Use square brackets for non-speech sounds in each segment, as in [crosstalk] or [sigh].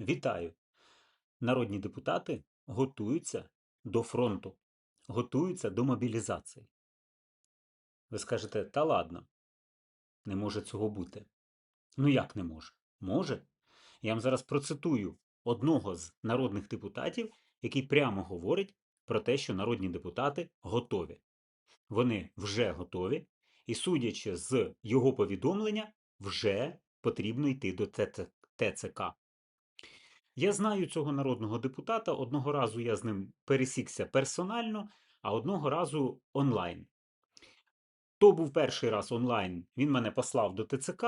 Вітаю! Народні депутати готуються до фронту, готуються до мобілізації. Ви скажете, та ладно, не може цього бути. Ну як не може? Може. Я вам зараз процитую одного з народних депутатів, який прямо говорить про те, що народні депутати готові. Вони вже готові, і, судячи з його повідомлення, вже потрібно йти до ТЦК. Я знаю цього народного депутата. Одного разу я з ним пересікся персонально, а одного разу онлайн. То був перший раз онлайн, він мене послав до ТЦК.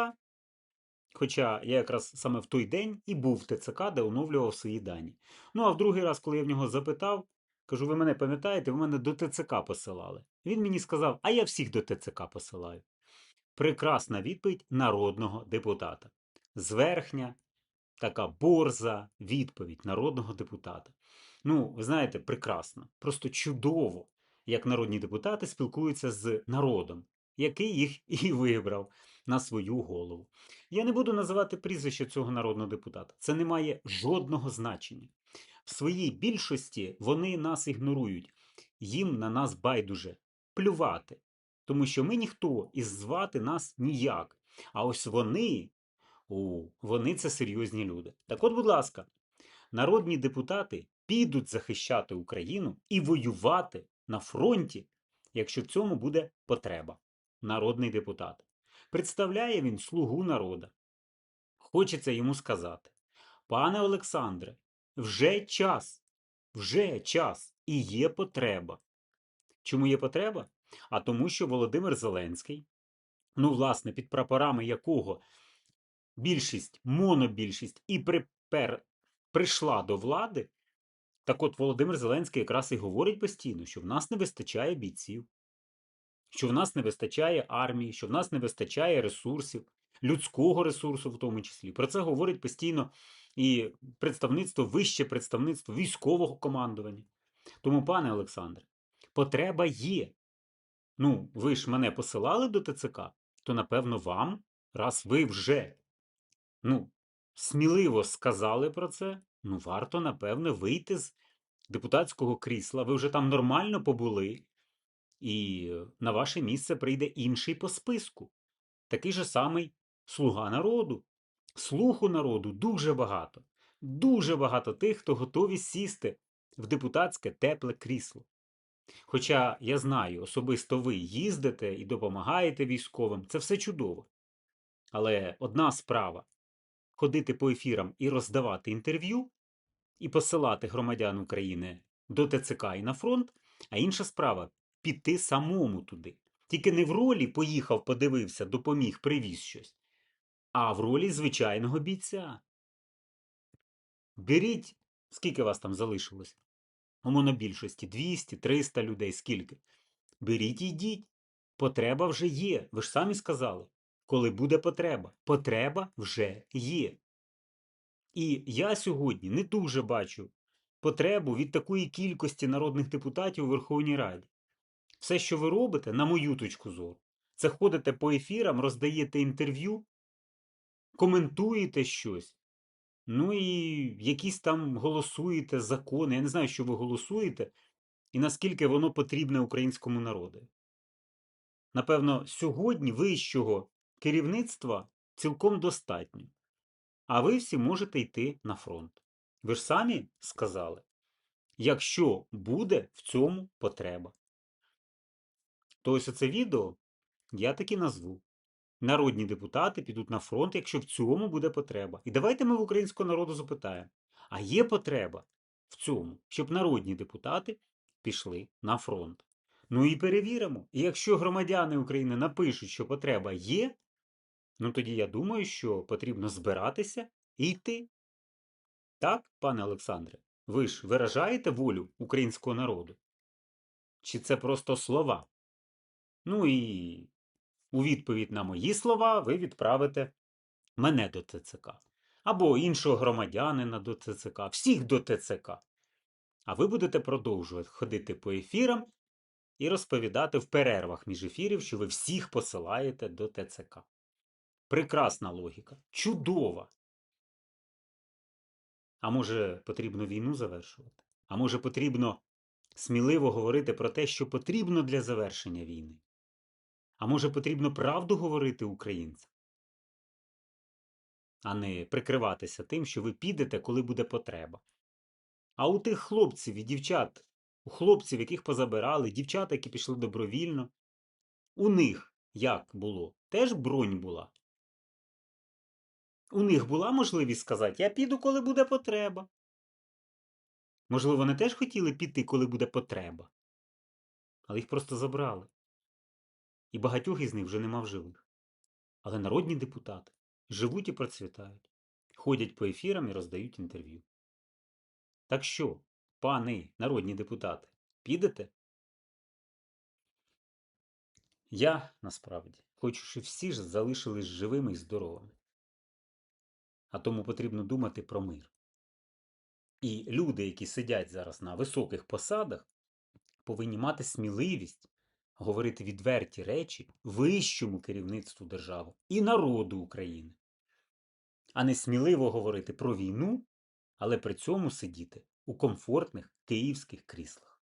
Хоча я якраз саме в той день і був в ТЦК, де оновлював свої дані. Ну а в другий раз, коли я в нього запитав, кажу: ви мене пам'ятаєте, ви мене до ТЦК посилали. Він мені сказав, а я всіх до ТЦК посилаю. Прекрасна відповідь народного депутата. Зверхня, така борза відповідь народного депутата. Ну, ви знаєте, прекрасно, просто чудово, як народні депутати спілкуються з народом, який їх [laughs] і вибрав на свою голову. Я не буду називати прізвище цього народного депутата. Це не має жодного значення. В своїй більшості вони нас ігнорують, їм на нас байдуже плювати, тому що ми ніхто і звати нас ніяк. А ось вони у, вони це серйозні люди. Так от, будь ласка, народні депутати підуть захищати Україну і воювати на фронті, якщо в цьому буде потреба. Народний депутат. Представляє він слугу народа. Хочеться йому сказати: пане Олександре, вже час, вже час і є потреба. Чому є потреба? А тому, що Володимир Зеленський, ну, власне, під прапорами якого більшість, монобільшість і припер, прийшла до влади, так от Володимир Зеленський якраз і говорить постійно, що в нас не вистачає бійців, що в нас не вистачає армії, що в нас не вистачає ресурсів, людського ресурсу, в тому числі. Про це говорить постійно і представництво, вище представництво військового командування. Тому, пане Олександре, потреба є. Ну, ви ж мене посилали до ТЦК, то напевно вам, раз ви вже ну, сміливо сказали про це, ну, варто, напевне, вийти з депутатського крісла. Ви вже там нормально побули, і на ваше місце прийде інший по списку. Такий же самий слуга народу. Слуху народу дуже багато. Дуже багато тих, хто готові сісти в депутатське тепле крісло. Хоча я знаю, особисто ви їздите і допомагаєте військовим, це все чудово. Але одна справа ходити по ефірам і роздавати інтерв'ю, і посилати громадян України до ТЦК і на фронт, а інша справа піти самому туди. Тільки не в ролі поїхав, подивився, допоміг, привіз щось, а в ролі звичайного бійця. Беріть, скільки вас там залишилось? У монобільшості 200-300 людей, скільки. Беріть і йдіть. Потреба вже є. Ви ж самі сказали коли буде потреба. Потреба вже є. І я сьогодні не дуже бачу потребу від такої кількості народних депутатів у Верховній Раді. Все, що ви робите, на мою точку зору, це ходите по ефірам, роздаєте інтерв'ю, коментуєте щось. Ну і якісь там голосуєте закони. Я не знаю, що ви голосуєте, і наскільки воно потрібне українському народу. Напевно, сьогодні вищого керівництва цілком достатньо. А ви всі можете йти на фронт. Ви ж самі сказали, якщо буде в цьому потреба. То ось оце відео я таки назву. Народні депутати підуть на фронт, якщо в цьому буде потреба. І давайте ми в українського народу запитаємо: а є потреба в цьому, щоб народні депутати пішли на фронт? Ну і перевіримо. І якщо громадяни України напишуть, що потреба є, Ну, тоді я думаю, що потрібно збиратися і йти. Так, пане Олександре, ви ж виражаєте волю українського народу? Чи це просто слова? Ну і у відповідь на мої слова ви відправите мене до ТЦК. Або іншого громадянина до ТЦК, всіх до ТЦК. А ви будете продовжувати ходити по ефірам і розповідати в перервах між ефірів, що ви всіх посилаєте до ТЦК. Прекрасна логіка. Чудова. А може, потрібно війну завершувати? А може, потрібно сміливо говорити про те, що потрібно для завершення війни? А може, потрібно правду говорити українцям? А не прикриватися тим, що ви підете, коли буде потреба. А у тих хлопців і дівчат, у хлопців, яких позабирали, дівчат, які пішли добровільно, у них як було? Теж бронь була. У них була можливість сказати, я піду, коли буде потреба. Можливо, вони теж хотіли піти, коли буде потреба. Але їх просто забрали. І багатьох із них вже нема в живих. Але народні депутати живуть і процвітають, ходять по ефірам і роздають інтерв'ю. Так що, пани народні депутати, підете? Я, насправді, хочу, щоб всі ж залишились живими і здоровими. А тому потрібно думати про мир. І люди, які сидять зараз на високих посадах, повинні мати сміливість говорити відверті речі вищому керівництву держави і народу України, а не сміливо говорити про війну, але при цьому сидіти у комфортних київських кріслах.